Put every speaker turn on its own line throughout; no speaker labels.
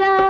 আশা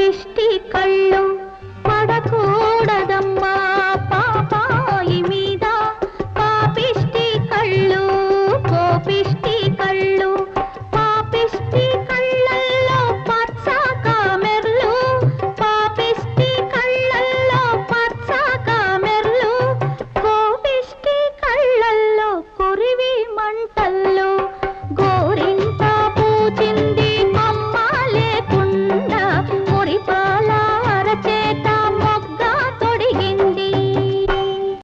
സൃഷ്ടിക്കള്ളും